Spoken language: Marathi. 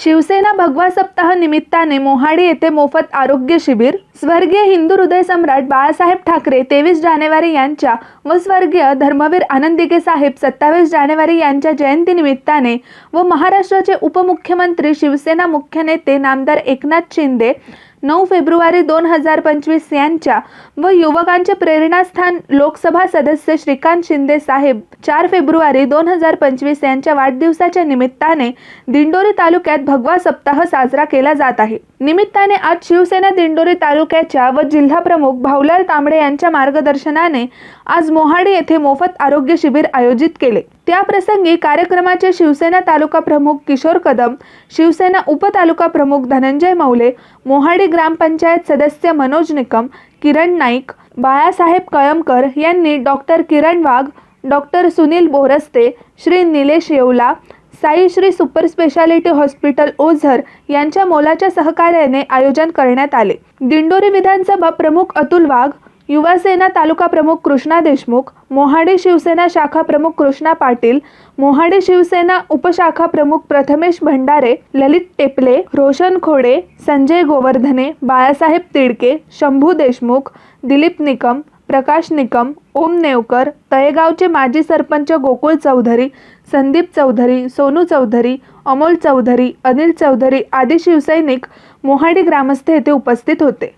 शिवसेना भगवा सप्ताह निमित्ताने मोहाडी येथे मोफत आरोग्य शिबिर. स्वर्गीय हिंदू हृदय सम्राट बाळासाहेब ठाकरे तेवीस जानेवारी यांच्या व स्वर्गीय धर्मवीर आनंदिके साहेब सत्तावीस जानेवारी यांच्या जयंतीनिमित्ताने व महाराष्ट्राचे उपमुख्यमंत्री शिवसेना मुख्य नेते नामदार एकनाथ शिंदे नऊ फेब्रुवारी दोन हजार पंचवीस यांच्या व युवकांचे प्रेरणास्थान लोकसभा सदस्य श्रीकांत शिंदे साहेब. चार फेब्रुवारी दोन हजार पंचवीस यांच्या वाढदिवसाच्या निमित्ताने दिंडोरी तालुक्यात भगवा सप्ताह साजरा केला जात आहे. निमित्ताने आज शिवसेना दिंडोरी तालुक्याच्या व जिल्हाप्रमुख भाऊलाल तांबडे यांच्या मार्गदर्शनाने आज मोहाडी येथे मोफत आरोग्य शिबिर आयोजित केले. त्याप्रसंगी कार्यक्रमाचे शिवसेना तालुका प्रमुख किशोर कदम शिवसेना उपतालुका प्रमुख धनंजय मौले मोहाडी ग्रामपंचायत सदस्य मनोज निकम किरण नाईक बाळासाहेब कळमकर यांनी doctor Kiran Wagh doctor Sunil Boraste Shri Nilesh Yeola Sai Shri super speciality hospital Ozar यांच्या मोलाच्या सहकार्याने आयोजन करण्यात आले. दिंडोरी विधानसभा प्रमुख अतुल वाघ युवासेना तालुका प्रमुख कृष्णा देशमुख मोहाडी शिवसेना शाखा प्रमुख कृष्णा पाटील मोहाडी शिवसेना उपशाखा प्रमुख प्रथमेश भंडारे ललित टेपले रोशन खोडे संजय गोवर्धने बाळासाहेब तिडके शंभू देशमुख दिलीप निकम प्रकाश निकम ओम नेवकर तळेगावचे माजी सरपंच गोकुळ चौधरी संदीप चौधरी सोनू चौधरी अमोल चौधरी अनिल चौधरी आदी शिवसैनिक मोहाडी ग्रामस्थ येथे उपस्थित होते.